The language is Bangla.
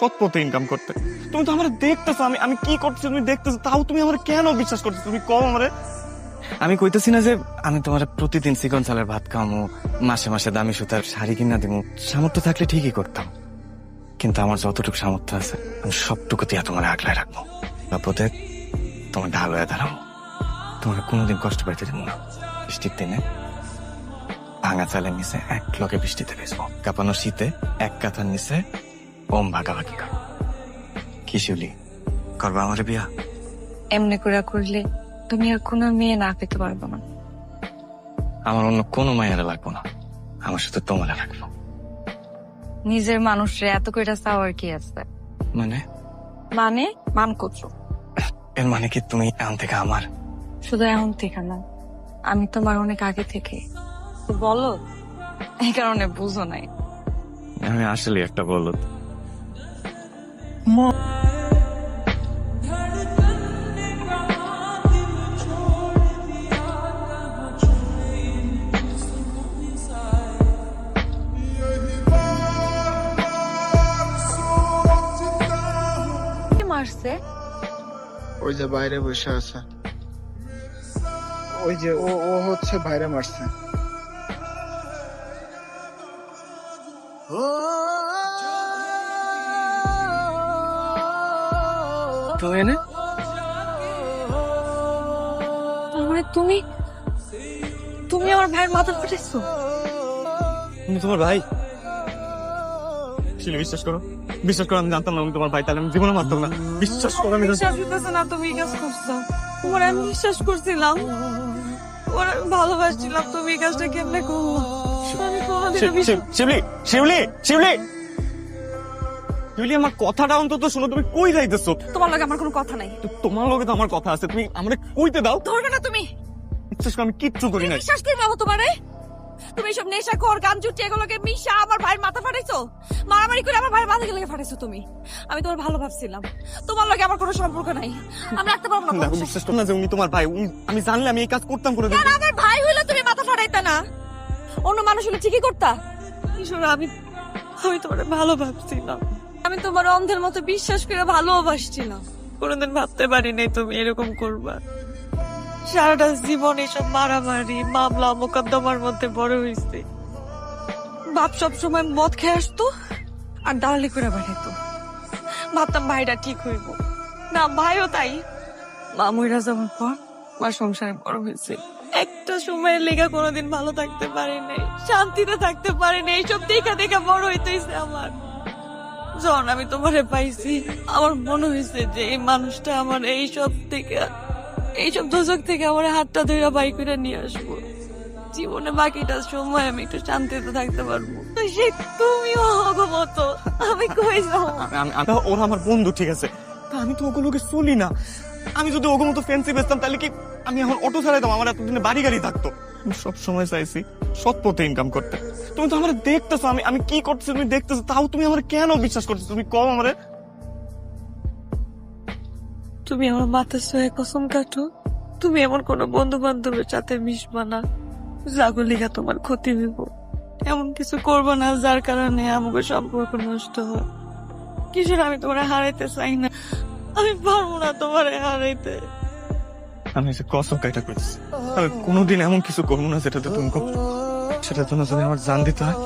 সৎ ইনকাম করতে। তুমি তো আমার দেখতেছো, আমি আমি কি করছি তুমি দেখতেছো, তাও তুমি আমার কেন বিশ্বাস করছ তুমি কম আমারে। আমি কইতেছি না যে আমি তোমার প্রতিদিন চিকন চালের ভাত খাওয়ামো, মাসে মাসে দামি সুতার শাড়ি কিনা দিব সামর্থ্য থাকলে ঠিকই করতাম। কিন্তু আমার যতটুকু সামর্থ্য আছে, আমি সবটুকু তোমার আগলায় রাখব। বাপতে, তোমার ঢাল হয়ে দাঁড়াবো তোমার কোনোদিন কষ্ট পাইতে দেবো না। বৃষ্টির দিনে ভাঙা চালের নিচে এক লগে বৃষ্টিতে বেসবো কাঁপানো শীতে এক কাঁথার নিচে ওম ভাগাভাগি কর। কি শিউলি? করবা আমার বিয়া? এমনি করে করলে তুমি আর কোনো মেয়ে না পেতে পারব না। আমার অন্য কোনো মায়েরা লাগবো না। আমার শুধু তোমার রাখব নিজের মানুষরে এত কইরা চাওয়ার কি আছে? মানে? মানে মান করছ এর মানে কি তুমি এখন থেকে আমার? শুধু এখন থেকে না আমি তোমার অনেক আগে থেকে। তো বলো? এই কারণে বুঝো নাই। আমি আসলে একটা বলত কি মারছে? ওই যে বাইরে বসে আছে। ওই যে ও ও হচ্ছে বাইরে মারছে। তুমি এনে মানে তুমি তুমি আমার ভাইয়ের মাথা ফাটাইছো? তুমি তোমার ভাই? শিলি বিশ্বাস করো। বিশ্বাস করো আমি জানতাম না আমি তোমার ভাই তাহলে আমি জীবনে মারতাম না। বিশ্বাস করো আমি বিশ্বাস হইতেছে না তুমি কাজ করছ। তোমার আমি বিশ্বাস করছিলাম। তোমার আমি ভালোবাসছিলাম তুমি এই কাজটা কেমনে করল? আমি কোনোদিনও বিশ্বাস শিবলি শিবলি শিবলি! আমার কথাটা অন্তত শুনো তুমি কই যাইতেছো? তোমার লগে আমার কোনো কথা নাই। তো তোমার লগে তো আমার কথা আছে তুমি আমারে কইতে দাও। ধরবে না তুমি। বিশ্বাস করো আমি কিচ্ছু করি নাই। বিশ্বাস করে তোমারে? তুমি সব নেশা কর গান জুটি এগুলোকে মিশা আমার ভাইয়ের মাথা ফাটাইছো? মারামারি করে আমার ভাইয়ের মাথা গেলে ফাটাইছো তুমি? আমি তোমার ভালো ভাবছিলাম। তোমার লগে আমার কোনো সম্পর্ক নাই। আমি রাখতে পারব না দেখো বিশ্বাস করো না যে উনি তোমার ভাই আমি জানলে আমি এই কাজ করতাম করে আর আমার ভাই হইলে তুমি মাথা ফাটাইতা না? অন্য মানুষ হলে ঠিকই করতা? ঈশ্বর আমি আমি তোমার ভালো ভাবছিলাম। আমি তোমার অন্ধের মতো বিশ্বাস করে ভালোবাসছিলাম। কোনোদিন ভাবতে পারি নাই তুমি এরকম করবা। সারাটা জীবন এসব মারামারি মামলা মোকদ্দমার মধ্যে বড় হয়েছে। বাপ সব সময় মদ খেয়ে আসতো আর দালালি করে বেড়াইতো ভাবতাম ভাইটা ঠিক হইব। না ভাইও তাই। মামুইরা যাওয়ার পর আমার সংসারে বড় হয়েছে। একটা সময়ের লেগা কোনোদিন ভালো থাকতে পারি নাই শান্তিতে থাকতে পারি নাই এইসব দেখা দেখা বড় হইতেছে আমার। যখন আমি তোমারে পাইছি। আমার মনে হয়েছে যে এই মানুষটা আমার এইসব থেকে এইসব দোজক থেকে আমার হাতটা ধরে বাইক করে নিয়ে আসব। জীবনে বাকিটা সময় আমি একটু শান্তিতে থাকতে পারব। সে তুমিও অগমত আমি কই আমি- ওরা আমার বন্ধু, ঠিক আছে। আমি তো ওগুলোকে চলি না। আমি যদি ওগুলো মতো ফ্যান্সি বেচতাম, তাহলে কি আমি এখন অটো চালাইতাম আমার এতদিনে বাড়ি গাড়ি থাকতো। সব সময় চাইছি সৎ পথে ইনকাম করতে। তুমি তো আমার দেখতেছো আমি আমি কি করছি তুমি দেখতেছো তাও তুমি আমার কেন বিশ্বাস করছ তুমি কম আমারে। তুমি আমার মাথা সয়ে কসম কাটো। তুমি এমন কোন বন্ধু বান্ধবের সাথে মিশবা না যাগো তোমার ক্ষতি হইব। এমন কিছু করব না যার কারণে আমাকে সম্পর্ক নষ্ট হয়। কিশোর আমি তোমার হারাইতে চাই না? আমি পারব না তোমার হারাইতে। আমি যে কসম কাইটা করছি আমি কোনোদিন এমন কিছু করব না যেটাতে তুমি কষ্ট- সেটার জন্য যদি আমার জান দিতে হয়।